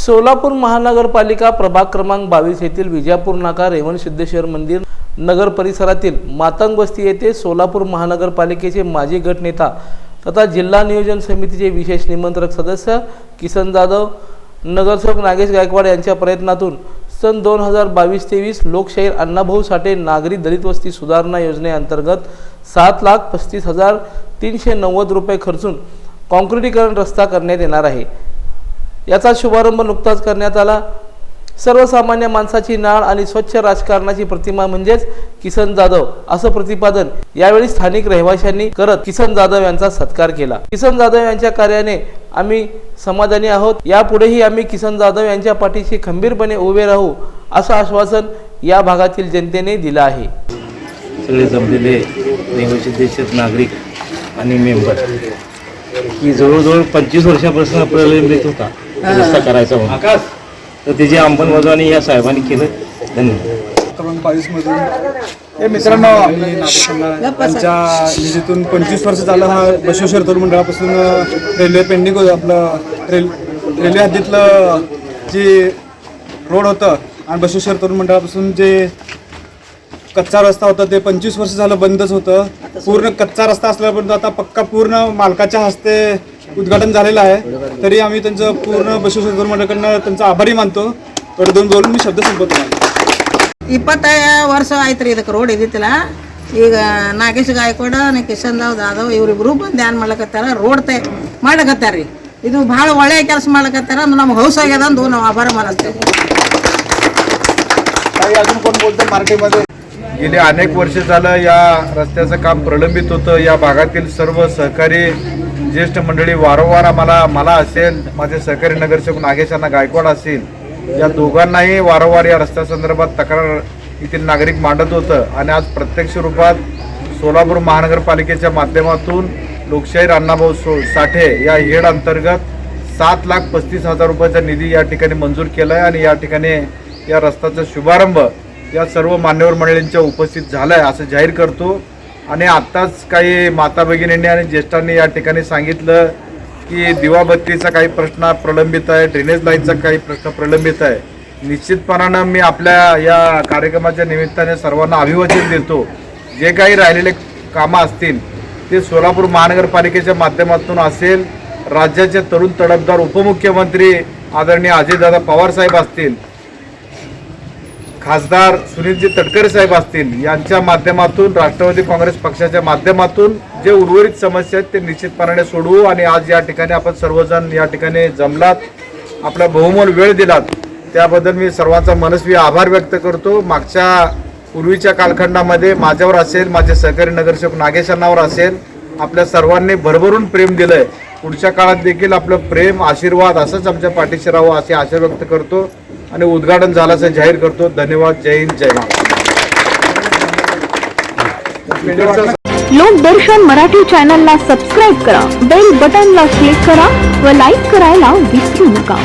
सोलापूर महानगरपालिका प्रभाग क्रमांक बावीस येथील विजापूर नाका रेवण सिद्धेश्वर मंदिर नगर परिसरातील मातंग वस्ती येथे सोलापूर महानगरपालिकेचे माजी गटनेता तथा जिल्हा नियोजन समितीचे विशेष निमंत्रक सदस्य किसन जाधव नगरसेवक नागेश गायकवाड यांच्या प्रयत्नातून सन दोन हजार बावीस तेवीस लोकशाहीर अण्णाभाऊ साठे नागरी दलित वस्ती सुधारणा योजनेअंतर्गत सात लाख पस्तीस हजार तीनशे नव्वद रुपये खर्चून कॉन्क्रिटीकरण रस्ता करण्यात येणार आहे. याचा शुभारंभ नुकताच करण्यात आला. सर्वसामान्य माणसाची नाळ आणि स्वच्छ राजकारणाची प्रतिमा म्हणजेच किसन जाधव असं प्रतिपादन यावेळी स्थानिक रहिवाशांनी करत किसन जाधव यांचा सत्कार केला. किसन जाधव यांच्या कार्याने आम्ही समाधानी आहोत. यापुढेही आम्ही किसन जाधव यांच्या पाठीशी खंबीरपणे उभे राहू असं आश्वासन या भागातील जनतेने दिलं आहे. सगळे जमलेले निवसित देशात नागरिक आणि मेंबर. की जवळजवळ पंचवीस वर्षापासून प्रलंबित होता. रस्ता करायचा म्हणून. तर त्याची अंमलबजावणी या साहेबांनी केलं धन्यवाद. क्रमांक हे मित्रांनो आम्ही त्यांच्या निधीतून पंचवीस वर्ष झालं हा बसवेश्वर तरुण मंडळापासून रेल्वे पेंडिंग होतं आपलं रेल रेल्वे हद्दीतलं जे रोड होतं आणि बसवेश्वर तरुण मंडळापासून जे कच्चा रस्ता होता ते पंचवीस वर्ष झालं बंदच होतं. पूर्ण कच्चा रस्ता असल्यापर्यंत आता पक्का पूर्ण मालकाच्या हस्ते उद्घाटन झालेलं आहे. तरी आम्ही त्यांचं पूर्ण बसवेश्वर तरुण मंडळाकडनं त्यांचा आभारी मानतो. थोडं दोन बोलून मी शब्द संपवतो. ಇಪ್ಪತ್ತೈದು ವರ್ಷ ಆಯ್ತು ರೀ ಇದಕ್ಕೆ ರೋಡ್ ಇದ್ದಿತ್ತಿಲ್ಲ ಈಗ ನಾಗೇಶ್ ಗಾಯಕವಾಡ ಕಿಶನ್ ದಾವ್ ಜಾಧವ್ ಇವರಿಬ್ರು ಬಂದು ಏನ್ ಮಾಡ್ಲಕತ್ತಾರ ರೋಡ್ ತೇ ಮಾಡ್ಲಕತ್ತಾರ ರೀ ಇದು ಭಾಳ ಒಳ್ಳೆ ಕೆಲಸ ಮಾಡ್ಲಕತ್ತಾರ ಅದು ನಮ್ಗೆ ಹೌಸ್ ಆಗ್ಯದ ಅಂದು ನಾವು ಆಭಾರ ಮಾನಸ್ತೇವೆ गेली अनेक वर्ष झालं या रस्त्याचं काम प्रलंबित होतं या भागातील सर्व सहकारी ज्येष्ठ मंडळी वारंवार आम्हाला मला असेल माझे सहकारी नगरसेवक नागेशांना गायकवाड असेल या दोघांनाही वारंवार या रस्त्यासंदर्भात तक्रार येथील नागरिक मांडत होतं. आणि आज प्रत्यक्ष रूपात सोलापूर महानगरपालिकेच्या माध्यमातून लोकशाहीर अण्णाभाऊ सो साठे या हेड अंतर्गत सात लाख पस्तीस हजार रुपयाचा निधी या ठिकाणी मंजूर केला आहे आणि या ठिकाणी या रस्त्याचा शुभारंभ या सर्व मान्यवर मंडळींच्या उपस्थित झाला आहे असं जाहीर करतो. आणि आत्ताच काही माता भगिनींनी आणि ज्येष्ठांनी या ठिकाणी सांगितलं की दिवाबत्तीचा काही प्रश्न प्रलंबित आहे ड्रेनेज लाईनचा काही प्रश्न प्रलंबित आहे. निश्चितपणानं मी आपल्या या कार्यक्रमाच्या निमित्ताने सर्वांना अभिवाचन देतो. जे काही राहिलेले कामं असतील ते सोलापूर महानगरपालिकेच्या माध्यमातून असेल राज्याचे तरुण तडफदार उपमुख्यमंत्री आदरणीय अजितदादा पवारसाहेब असतील खासदार सुनीलजी तटकरे साहेब असतील यांच्या माध्यमातून राष्ट्रवादी काँग्रेस पक्षाच्या माध्यमातून जे उर्वरित समस्या आहेत ते निश्चितपणाने सोडवू आणि आज या ठिकाणी आपण सर्वजण या ठिकाणी जमलात आपला बहुमोल वेळ दिलात त्याबद्दल मी सर्वांचा मनस्वी आभार व्यक्त करतो. मागच्या पूर्वीच्या कालखंडामध्ये माझ्यावर असेल माझे सहकारी नगरसेवक नागेशांनावर असेल आपल्या सर्वांनी भरभरून प्रेम दिलंय. पुढच्या काळात देखील आपलं प्रेम आशीर्वाद असंच आमच्या पाठीशी राहावं असे आशा व्यक्त करतो. आणि उद्घाटन झाल्याचं जाहीर करतो. धन्यवाद. जय हिंद जय महाराष्ट्र. लोकदर्शन मराठी चॅनलला सबस्क्राईब करा बेल बटनला क्लिक करा व लाईक करायला विसरू नका.